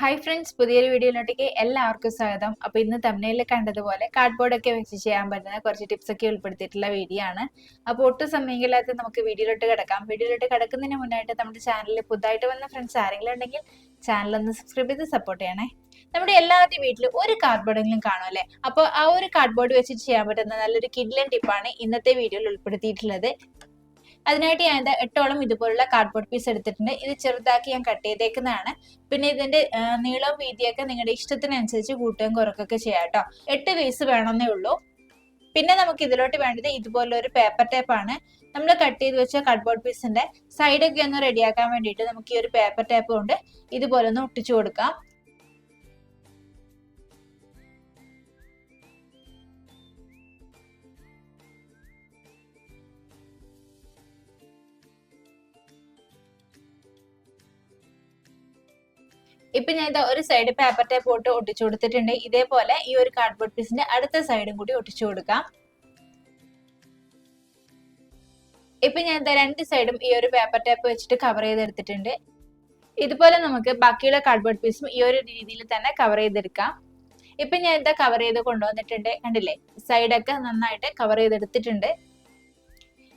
Hi friends പുതിയൊരു വീഡിയോയിലോട്ടേക്ക് എല്ലാവർക്കും സ്വാഗതം. അപ്പൊ ഇന്ന് തമിഴിൽ കണ്ടതുപോലെ കാർഡ്ബോർഡ് ഒക്കെ വെച്ച് ചെയ്യാൻ പറ്റുന്ന കുറച്ച് ടിപ്സ് ഒക്കെ ഉൾപ്പെടുത്തിയിട്ടുള്ള വീഡിയോ ആണ്. അപ്പോൾ ഒട്ടും സമയമില്ലാത്ത നമുക്ക് വീഡിയോയിലോട്ട് കിടക്കാം. വീഡിയോയിലോട്ട് കിടക്കുന്നതിന് മുന്നായിട്ട് നമ്മുടെ ചാനലിൽ പുതുതായിട്ട് വന്ന ഫ്രണ്ട്സ് ആരെങ്കിലും ഉണ്ടെങ്കിൽ ചാനൽ ഒന്ന് സബ്സ്ക്രൈബ് ചെയ്ത് സപ്പോർട്ട് ചെയ്യണേ. നമ്മുടെ എല്ലാവരുടെയും വീട്ടിലും ഒരു കാർഡ്ബോർഡെങ്കിലും കാണും അല്ലേ? അപ്പോൾ ആ ഒരു കാർഡ്ബോർഡ് വെച്ച് ചെയ്യാൻ പറ്റുന്ന നല്ലൊരു കിഡ്ലൻ ടിപ്പാണ് ഇന്നത്തെ വീഡിയോയിൽ ഉൾപ്പെടുത്തിയിട്ടുള്ളത്. അതിനായിട്ട് ഞാൻ എന്താ എട്ടോളം ഇതുപോലുള്ള കാർഡ്ബോർഡ് പീസ് എടുത്തിട്ടുണ്ട്. ഇത് ചെറുതാക്കി ഞാൻ കട്ട് ചെയ്തേക്കുന്നതാണ്. പിന്നെ ഇതിന്റെ നീളവും വീതിയൊക്കെ നിങ്ങളുടെ ഇഷ്ടത്തിനനുസരിച്ച് കൂട്ടുകയും കുറക്കൊക്കെ ചെയ്യാം കേട്ടോ എട്ട് പീസ് വേണമെന്നേ ഉള്ളൂ. പിന്നെ നമുക്ക് ഇതിലോട്ട് വേണ്ടത് ഇതുപോലെ ഒരു പേപ്പർ ആണ്. നമ്മൾ കട്ട് ചെയ്ത് വെച്ച കാർഡ്ബോർഡ് പീസിന്റെ സൈഡൊക്കെ ഒന്ന് റെഡിയാക്കാൻ വേണ്ടിയിട്ട് നമുക്ക് ഈ ഒരു പേപ്പർ ടേപ്പ് കൊണ്ട് ഇതുപോലെ ഒന്ന് ഒട്ടിച്ചു കൊടുക്കാം. ഇപ്പൊ ഞാൻ ഇതാ ഒരു സൈഡ് പേപ്പർ ടേപ്പ് പോട്ട് ഒട്ടിച്ചു കൊടുത്തിട്ടുണ്ട്. ഇതേപോലെ ഈ ഒരു കാർഡ്ബോർഡ് പീസിന്റെ അടുത്ത സൈഡും കൂടി ഒട്ടിച്ചു കൊടുക്കാം. ഇപ്പൊ ഞാൻ ഇതാ രണ്ട് സൈഡും ഈ ഒരു പേപ്പർ ടേപ്പ് വെച്ചിട്ട് കവർ ചെയ്തെടുത്തിട്ടുണ്ട്. ഇതുപോലെ നമുക്ക് ബാക്കിയുള്ള കാർഡ്ബോർഡ് പീസും ഈ ഒരു രീതിയിൽ തന്നെ കവർ ചെയ്തെടുക്കാം. ഇപ്പൊ ഞാൻ ഇതാ കവർ ചെയ്ത് കൊണ്ടുവന്നിട്ടുണ്ട്. കണ്ടില്ലേ? സൈഡൊക്കെ നന്നായിട്ട് കവർ ചെയ്തെടുത്തിട്ടുണ്ട്.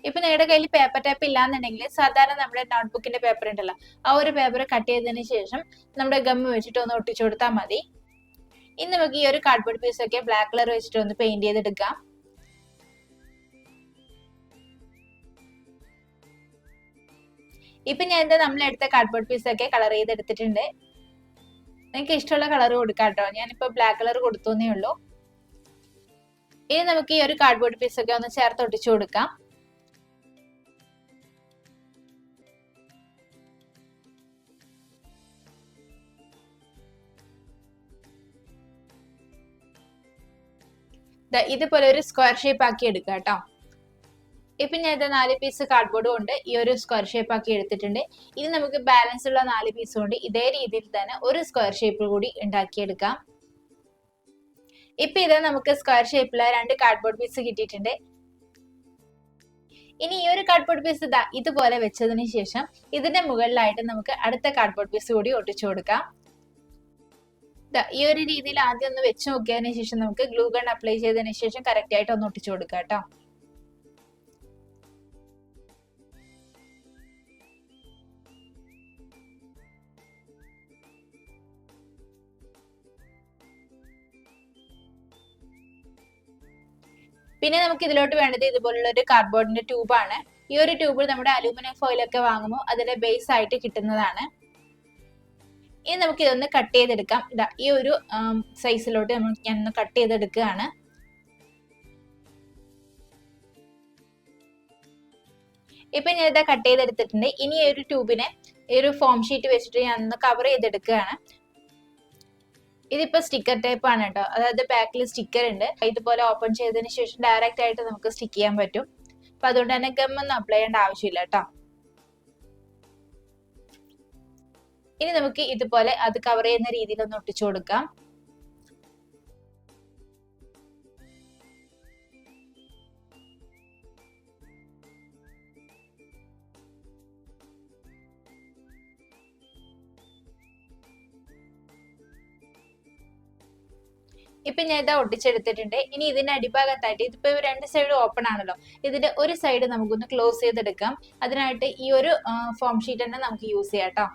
ഇപ്പൊ നിങ്ങളുടെ കയ്യിൽ പേപ്പർ ടൈപ്പ് ഇല്ലാന്നുണ്ടെങ്കിൽ സാധാരണ നമ്മുടെ നോട്ട്ബുക്കിന്റെ പേപ്പർ ഉണ്ടല്ലോ ആ ഒരു പേപ്പർ കട്ട് ചെയ്തതിന് ശേഷം നമ്മുടെ ഗമ്മ് വെച്ചിട്ട് ഒന്ന് ഒട്ടിച്ചു കൊടുത്താൽ മതി. ഇനി നമുക്ക് ഈ ഒരു കാർഡ്ബോർഡ് പീസ് ഒക്കെ ബ്ലാക്ക് കളർ വെച്ചിട്ട് ഒന്ന് പെയിന്റ് ചെയ്തെടുക്കാം. ഇപ്പൊ ഞാൻ എന്താ നമ്മൾ എടുത്ത കാർഡ്ബോർഡ് പീസ് ഒക്കെ കളർ ചെയ്തെടുത്തിട്ടുണ്ട്. നിങ്ങൾക്ക് ഇഷ്ടമുള്ള കളർ കൊടുക്കാം കേട്ടോ. ഞാനിപ്പോ ബ്ലാക്ക് കളർ കൊടുത്തേ ഉള്ളൂ. ഇനി നമുക്ക് ഈ ഒരു കാർഡ്ബോർഡ് പീസ് ഒക്കെ ഒന്ന് ചേർത്ത് ഒട്ടിച്ചു കൊടുക്കാം. ഇതുപോലെ ഒരു സ്ക്വയർ ഷേപ്പ് ആക്കി എടുക്കുക കേട്ടോ. ഇപ്പൊ ഞാൻ ഇത് നാല് പീസ് കാർഡ്ബോർഡ് കൊണ്ട് ഈ ഒരു സ്ക്വയർ ഷേപ്പ് ആക്കി എടുത്തിട്ടുണ്ട്. ഇനി നമുക്ക് ബാലൻസ് ഉള്ള നാല് പീസ് കൊണ്ട് ഇതേ രീതിയിൽ തന്നെ ഒരു സ്ക്വയർ ഷേപ്പ് കൂടി ഉണ്ടാക്കിയെടുക്കാം ഇപ്പൊ ഇത് നമുക്ക് സ്ക്വയർ ഷേപ്പിലെ രണ്ട് കാർഡ്ബോർഡ് പീസ് കിട്ടിയിട്ടുണ്ട്. ഇനി ഈ ഒരു കാർഡ്ബോർഡ് പീസ് ഇതാ ഇതുപോലെ വെച്ചതിന് ശേഷം ഇതിന്റെ മുകളിലായിട്ട് നമുക്ക് അടുത്ത കാർഡ്ബോർഡ് പീസ് കൂടി ഒട്ടിച്ചു കൊടുക്കാം. ഈ ഒരു രീതിയിൽ ആദ്യം ഒന്ന് വെച്ച് നോക്കിയതിന് ശേഷം നമുക്ക് ഗ്ലൂ ഗൺ അപ്ലൈ ചെയ്തതിന് ശേഷം കറക്റ്റ് ആയിട്ട് ഒന്ന് ഒട്ടിച്ചു കൊടുക്കാം കേട്ടോ. പിന്നെ നമുക്ക് ഇതിലോട്ട് വേണ്ടത് ഇതുപോലുള്ള ഒരു കാർഡ്ബോർഡിന്റെ ട്യൂബാണ് ഈ ഒരു ട്യൂബ് നമ്മുടെ അലൂമിനിയം ഫോയിലൊക്കെ വാങ്ങുമ്പോൾ അതിന്റെ ബേസ് ആയിട്ട് കിട്ടുന്നതാണ്. ഇനി നമുക്ക് ഇതൊന്ന് കട്ട് ചെയ്തെടുക്കാം. ഇതാ ഈ ഒരു സൈസിലോട്ട് നമ്മൾ ഒന്ന് കട്ട് ചെയ്തെടുക്കുകയാണ്. ഇപ്പൊ ഞാൻ ഇതാ കട്ട് ചെയ്തെടുത്തിട്ടുണ്ട്. ഇനി ഈ ഒരു ട്യൂബിനെ ഈ ഒരു ഫോം ഷീറ്റ് വെച്ചിട്ട് ഞാൻ ഒന്ന് കവർ ചെയ്തെടുക്കുകയാണ്. ഇതിപ്പോ സ്റ്റിക്കർ ടൈപ്പ് ആണ് കേട്ടോ. അതായത് ബാക്കിൽ സ്റ്റിക്കർ ഉണ്ട്. ഇതുപോലെ ഓപ്പൺ ചെയ്തതിന് ശേഷം ഡയറക്റ്റ് ആയിട്ട് നമുക്ക് സ്റ്റിക്ക് ചെയ്യാൻ പറ്റും. അപ്പൊ അതുകൊണ്ട് തന്നെ ഗമ്മൊന്നും അപ്ലൈ ചെയ്യേണ്ട ആവശ്യമില്ല കേട്ടോ. ഇനി നമുക്ക് ഇതുപോലെ അത് കവർ ചെയ്യുന്ന രീതിയിൽ ഒന്ന് ഒട്ടിച്ചു കൊടുക്കാം. ഇപ്പൊ ഞാൻ ഇതാ ഒട്ടിച്ചെടുത്തിട്ടുണ്ട്. ഇനി ഇതിന്റെ അടിഭാഗത്തായിട്ട് ഇതിപ്പോ രണ്ട് സൈഡ് ഓപ്പൺ ആണല്ലോ. ഇതിന്റെ ഒരു സൈഡ് നമുക്കൊന്ന് ക്ലോസ് ചെയ്തെടുക്കാം. അതിനായിട്ട് ഈ ഒരു ഫോം ഷീറ്റ് തന്നെ നമുക്ക് യൂസ് ചെയ്യാം കേട്ടോ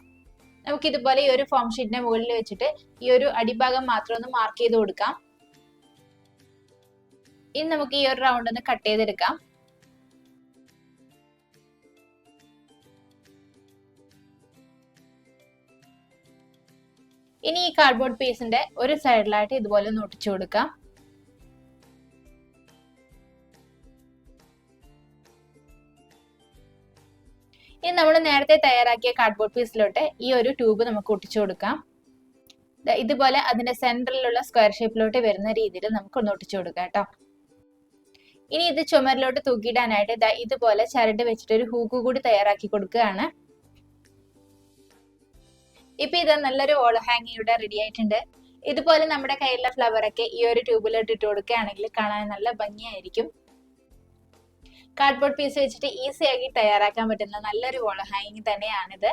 നമുക്ക് ഇതുപോലെ ഈ ഒരു ഫോം ഷീറ്റിന്റെ മുകളിൽ വെച്ചിട്ട് ഈ ഒരു അടിഭാഗം മാത്രം ഒന്ന് മാർക്ക് ചെയ്ത് കൊടുക്കാം. ഇനി നമുക്ക് ഈ ഒരു റൗണ്ട് ഒന്ന് കട്ട് ചെയ്തെടുക്കാം. ഇനി ഈ കാർഡ്ബോർഡ് പീസിന്റെ ഒരു സൈഡിലായിട്ട് ഇതുപോലെ ഒന്ന് ഒട്ടിച്ചു കൊടുക്കാം. നമ്മൾ നേരത്തെ തയ്യാറാക്കിയ കാർഡ്ബോർഡ് പീസിലോട്ട് ഈ ഒരു ട്യൂബ് നമുക്ക് ഒട്ടിച്ചു കൊടുക്കാം. ഇതുപോലെ അതിന്റെ സെന്ററിലുള്ള സ്ക്വയർ ഷേപ്പിലോട്ട് വരുന്ന രീതിയിൽ നമുക്ക് ഒന്ന് ഒട്ടിച്ചു കൊടുക്കാം കേട്ടോ. ഇനി ഇത് ചുമരിലോട്ട് തൂക്കിയിടാനായിട്ട് ദാ ഇതുപോലെ ചരട് വെച്ചിട്ട് ഒരു ഹൂക്ക് കൂടി തയ്യാറാക്കി കൊടുക്കുകയാണ്. ഇപ്പൊ ഇത് നല്ലൊരു ഓൾ ഹാങ് ഇവിടെ റെഡി ആയിട്ടുണ്ട്. ഇതുപോലെ നമ്മുടെ കയ്യിലുള്ള ഫ്ലവർ ഒക്കെ ഈ ഒരു ട്യൂബിലോട്ട് ഇട്ട് കൊടുക്കുകയാണെങ്കിൽ കാണാൻ നല്ല ഭംഗിയായിരിക്കും. കാർഡ്ബോർഡ് പീസ് വെച്ചിട്ട് ഈസി ആക്കി തയ്യാറാക്കാൻ പറ്റുന്ന നല്ലൊരു വോൾ ഹാങ്ങിങ് തന്നെയാണിത്.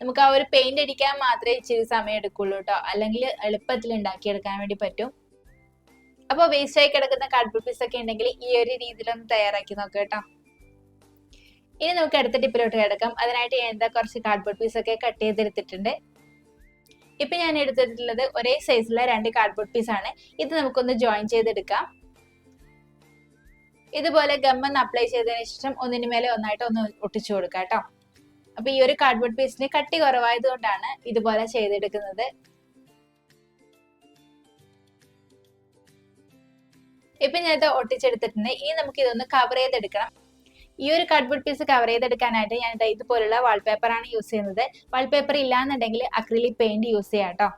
നമുക്ക് ആ ഒരു പെയിന്റ് അടിക്കാൻ മാത്രമേ ഇച്ചിരി സമയം എടുക്കുള്ളൂ കേട്ടോ അല്ലെങ്കിൽ എളുപ്പത്തിൽ ഉണ്ടാക്കിയെടുക്കാൻ വേണ്ടി പറ്റും. അപ്പോൾ വേസ്റ്റ് ആയി കിടക്കുന്ന കാർഡ്ബോർഡ് പീസ് ഒക്കെ ഉണ്ടെങ്കിൽ ഈ ഒരു രീതിയിലൊന്ന് തയ്യാറാക്കി നോക്കുക കേട്ടോ ഇനി നമുക്ക് അടുത്ത ടിപ്പിലോട്ട് കിടക്കാം. അതിനായിട്ട് ഞാൻ എന്താ കുറച്ച് കാർഡ്ബോർഡ് പീസ് ഒക്കെ കട്ട് ചെയ്തെടുത്തിട്ടുണ്ട്. ഇപ്പൊ ഞാൻ എടുത്തിട്ടുള്ളത് ഒരേ സൈസിലെ രണ്ട് കാർഡ്ബോർഡ് പീസ് ആണ്. ഇത് നമുക്കൊന്ന് ജോയിൻ ചെയ്തെടുക്കാം. ഇതുപോലെ ഗമ്മെന്ന് അപ്ലൈ ചെയ്തതിന് ശേഷം ഒന്നിനു മേലെ ഒന്നായിട്ട് ഒന്ന് ഒട്ടിച്ചു കൊടുക്കാം കേട്ടോ. അപ്പൊ ഈ ഒരു കാർഡ്ബോർഡ് പീസിന് കട്ടി കുറവായത് കൊണ്ടാണ് ഇതുപോലെ ചെയ്തെടുക്കുന്നത്. ഇപ്പൊ ഞാൻ ഇത് ഒട്ടിച്ചെടുത്തിട്ടുണ്ട്. ഇനി നമുക്ക് ഇതൊന്ന് കവർ ചെയ്തെടുക്കണം. ഈ ഒരു കാർഡ്ബോർഡ് പീസ് കവർ ചെയ്തെടുക്കാനായിട്ട് ഞാൻ ഇതുപോലുള്ള വാൾപേപ്പർ ആണ് യൂസ് ചെയ്യുന്നത്. വാൾപേപ്പർ ഇല്ലാന്നുണ്ടെങ്കിൽ അക്രിലിക് പെയിന്റ് യൂസ് ചെയ്യാം കേട്ടോ.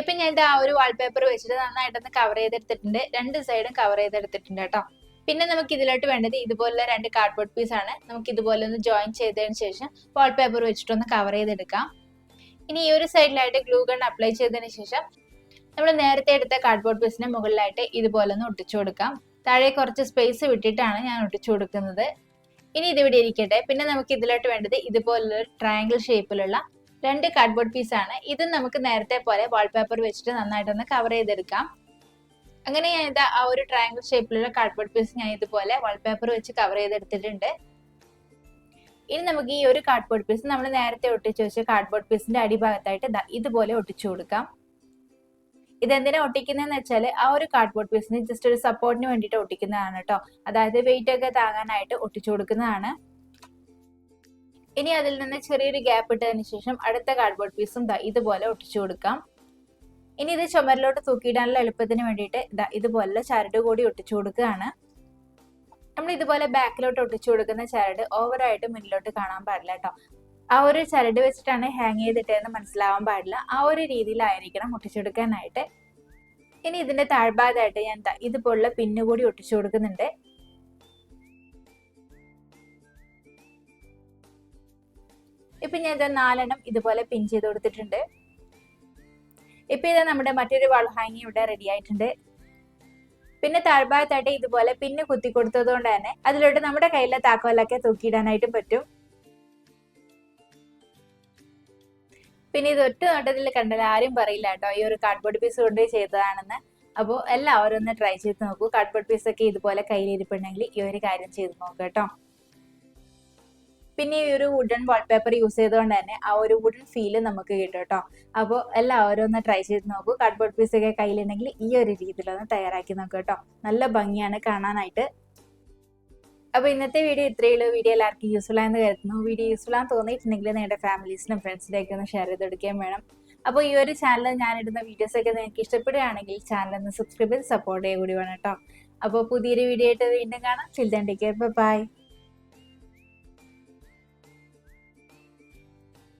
ഇപ്പൊ ഞാൻ ആ ഒരു വാൾപേപ്പർ വെച്ചിട്ട് നന്നായിട്ടൊന്ന് കവർ ചെയ്തെടുത്തിട്ടുണ്ട്. രണ്ട് സൈഡും കവർ ചെയ്തെടുത്തിട്ടുണ്ട് കേട്ടോ പിന്നെ നമുക്ക് ഇതിലോട്ട് വേണ്ടത് ഇതുപോലെ രണ്ട് കാർഡ്ബോർഡ് പീസ് ആണ്. നമുക്ക് ഇതുപോലെ ഒന്ന് ജോയിൻ ചെയ്തതിന് ശേഷം വാൾപേപ്പർ വെച്ചിട്ടൊന്ന് കവർ ചെയ്തെടുക്കാം. ഇനി ഈ ഒരു സൈഡിലായിട്ട് ഗ്ലൂ ഗൺ അപ്ലൈ ചെയ്തതിന് ശേഷം നമ്മൾ നേരത്തെ എടുത്ത കാർഡ്ബോർഡ് പീസിന് മുകളിലായിട്ട് ഇതുപോലെ ഒന്ന് ഒട്ടിച്ചു കൊടുക്കാം. താഴെ കുറച്ച് സ്പേസ് വിട്ടിട്ടാണ് ഞാൻ ഒട്ടിച്ചു കൊടുക്കുന്നത്. ഇനി ഇതിവിടെ ഇരിക്കട്ടെ. പിന്നെ നമുക്ക് ഇതിലോട്ട് വേണ്ടത് ഇതുപോലുള്ള ട്രയാങ്കിൾ ഷേപ്പിലുള്ള രണ്ട് കാർഡ്ബോർഡ് പീസ് ആണ്. ഇത് നമുക്ക് നേരത്തെ പോലെ വാൾപേപ്പർ വെച്ചിട്ട് നന്നായിട്ടൊന്ന് കവർ ചെയ്തെടുക്കാം. അങ്ങനെ ഞാൻ ഇത് ആ ഒരു ട്രയാങ്കിൾ ഷേപ്പിലുള്ള കാർഡ്ബോർഡ് പീസ് ഞാൻ ഇതുപോലെ വാൾപേപ്പർ വെച്ച് കവർ ചെയ്തെടുത്തിട്ടുണ്ട്. ഇനി നമുക്ക് ഈ ഒരു കാർഡ്ബോർഡ് പീസ് നമ്മൾ നേരത്തെ ഒട്ടിച്ചു വെച്ച കാർഡ്ബോർഡ് പീസിന്റെ അടിഭാഗത്തായിട്ട് ഇതുപോലെ ഒട്ടിച്ചു കൊടുക്കാം. ഇതെന്തിനാ ഒട്ടിക്കുന്നതെന്ന് വെച്ചാൽ ആ ഒരു കാർഡ്ബോർഡ് പീസിന് ജസ്റ്റ് ഒരു സപ്പോർട്ടിന് വേണ്ടിയിട്ട് ഒട്ടിക്കുന്നതാണ് കേട്ടോ അതായത് വെയിറ്റ് ഒക്കെ താങ്ങാനായിട്ട് ഒട്ടിച്ചു കൊടുക്കുന്നതാണ്. ഇനി അതിൽ നിന്ന് ചെറിയൊരു ഗ്യാപ്പ് ഇട്ടതിന് ശേഷം അടുത്ത കാർഡ്ബോർഡ് പീസും ദാ ഇതുപോലെ ഒട്ടിച്ചു കൊടുക്കാം. ഇനി ഇത് ചുമരിലോട്ട് തൂക്കിയിടാനുള്ള എളുപ്പത്തിന് വേണ്ടിയിട്ട് ദാ ഇതുപോലെ ചരട് കൂടി ഒട്ടിച്ചു കൊടുക്കുകയാണ്. നമ്മൾ ഇതുപോലെ ബാക്കിലോട്ട് ഒട്ടിച്ചു കൊടുക്കുന്ന ചരട് ഓവറായിട്ട് മുന്നിലോട്ട് കാണാൻ പാടില്ല കേട്ടോ ആ ഒരു ചരട് വെച്ചിട്ടാണ് ഹാങ് ചെയ്തിട്ടെന്ന് മനസ്സിലാവാൻ പാടില്ല. ആ ഒരു രീതിയിലായിരിക്കണം ഒട്ടിച്ചെടുക്കാനായിട്ട് ഇനി ഇതിന്റെ താഴ്ഭാഗത്തായിട്ട് ഞാൻ ഇതുപോലുള്ള പിന്നു കൂടി ഒട്ടിച്ചു കൊടുക്കുന്നുണ്ട്. ഇപ്പൊ ഞാൻ ഇത് നാലെണ്ണം ഇതുപോലെ പിൻ ചെയ്ത് കൊടുത്തിട്ടുണ്ട്. ഇപ്പൊ ഇത് നമ്മുടെ മറ്റൊരു വാൾ ഹാങ്ങി ഇവിടെ റെഡി ആയിട്ടുണ്ട്. പിന്നെ താഴ്ഭാഗത്തായിട്ട് ഇതുപോലെ പിന്നെ കുത്തി കൊടുത്തത് കൊണ്ട് തന്നെ അതിലോട്ട് നമ്മുടെ കയ്യിലെ താക്കോലൊക്കെ തൂക്കിയിടാനായിട്ടും പറ്റും. പിന്നെ ഇത് ഒറ്റ നോട്ടത്തിൽ കണ്ടാൽ ആരും പറയില്ല കേട്ടോ. ഈ ഒരു കാർഡ്ബോർഡ് പീസ് കൊണ്ട് ചെയ്തതാണെന്ന്. അപ്പോൾ എല്ലാവരും ഒന്ന് ട്രൈ ചെയ്ത് നോക്കൂ. കാർഡ്ബോർഡ് പീസ് ഒക്കെ ഇതുപോലെ കയ്യിലിരിപ്പുണ്ടെങ്കിൽ ഈ ഒരു കാര്യം ചെയ്ത് നോക്കൂ കേട്ടോ. പിന്നെ ഈ ഒരു വുഡൻ വാൾപേപ്പർ യൂസ് ചെയ്തുകൊണ്ട് തന്നെ ആ ഒരു വുഡൻ ഫീൽ നമുക്ക് കിട്ടും കേട്ടോ അപ്പോൾ എല്ലാവരും ഒന്ന് ട്രൈ ചെയ്ത് നോക്കൂ. കാർഡ്ബോർഡ് ഒക്കെ കയ്യിലുണ്ടെങ്കിൽ ഈ ഒരു രീതിയിലൊന്ന് തയ്യാറാക്കി നോക്കുക കേട്ടോ നല്ല ഭംഗിയാണ് കാണാനായിട്ട്. അപ്പോൾ ഇന്നത്തെ വീഡിയോ ഇത്രയേ ഉള്ളൂ. വീഡിയോ എല്ലാവർക്കും യൂസ്ഫുൾ ആയെന്ന് കരുതുന്നു. വീഡിയോ യൂസ്ഫുൾ ആണെന്ന് തോന്നിയിട്ടുണ്ടെങ്കിൽ നിങ്ങളുടെ ഫാമിലീസിനും ഫ്രണ്ട്സിലേക്ക് ഒന്ന് ഷെയർ ചെയ്ത് കൊടുക്കുകയും വേണം. അപ്പോൾ ഈ ഒരു ചാനൽ ഞാനിടുന്ന വീഡിയോസ് ഒക്കെ നിങ്ങൾക്ക് ഇഷ്ടപ്പെടുകയാണെങ്കിൽ ചാനൽ ഒന്ന് സബ്സ്ക്രൈബ് ചെയ്ത് സപ്പോർട്ട് ചെയ്യുക കൂടി വേണം കേട്ടോ അപ്പോൾ പുതിയൊരു വീഡിയോ ആയിട്ട് വീണ്ടും കാണാം. Children take by